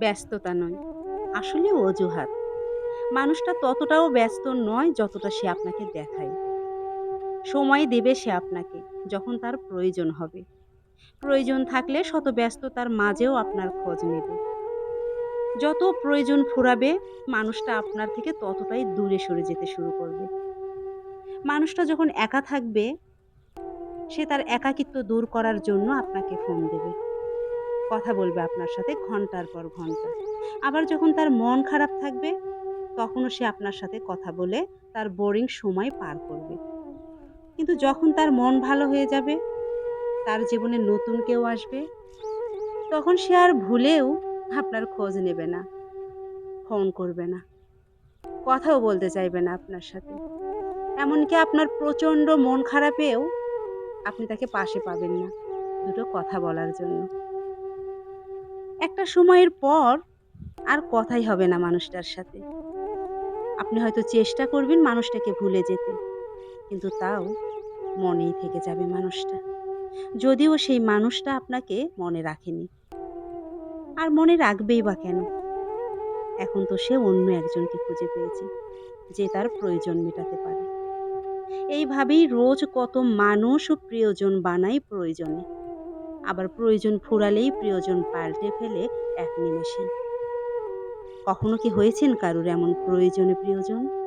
ব্যস্ততা নয়, আসলে অজুহাত। মানুষটা ততটাও ব্যস্ত নয় যতটা সে আপনাকে দেখায়। সময় দেবে সে আপনাকে যখন তার প্রয়োজন হবে। প্রয়োজন থাকলে শত ব্যস্ততার মাঝেও আপনার খোঁজ নেবে। যত প্রয়োজন ফুরাবে মানুষটা আপনার থেকে ততটাই দূরে সরে যেতে শুরু করবে। মানুষটা যখন একা থাকবে সে তার একাকিত্ব দূর করার জন্য আপনাকে ফোন দেবে। কথা বলবে আপনার সাথে ঘণ্টার পর ঘণ্টা। আবার যখন তার মন খারাপ থাকবে তখনও সে আপনার সাথে কথা বলে তার বোরিং সময় পার করবে। কিন্তু যখন তার মন ভালো হয়ে যাবে, তার জীবনে নতুন কেউ আসবে, তখন সে আর ভুলেও আপনার খোঁজ নেবে না, ফোন করবে না, কথাও বলতে চাইবে না আপনার সাথে। এমনকি আপনার প্রচণ্ড মন খারাপেও আপনি তাকে পাশে পাবেন না, দুটো কথা বলার জন্য। একটা সময়ের পর আর কথাই হবে না মানুষটার সাথে। আপনি হয়তো চেষ্টা করবেন মানুষটাকে ভুলে যেতে, কিন্তু তাও মনেই থেকে যাবে মানুষটা। যদিও সেই মানুষটা আপনাকে মনে রাখেনি। আর মনে রাখবেই বা কেন? এখন তো সে অন্য একজনকে খুঁজে পেয়েছে, যে তার প্রয়োজন মেটাতে পারে। এইভাবেই রোজ কত মানুষ ও প্রিয়জন বানায় প্রয়োজনে। আবার প্রয়োজন ফুরালেই প্রয়োজন পাল্টে ফেলে এক নিমেষে কখনো কি হয়েছেন কারুর এমন প্রয়োজনে প্রিয়জন?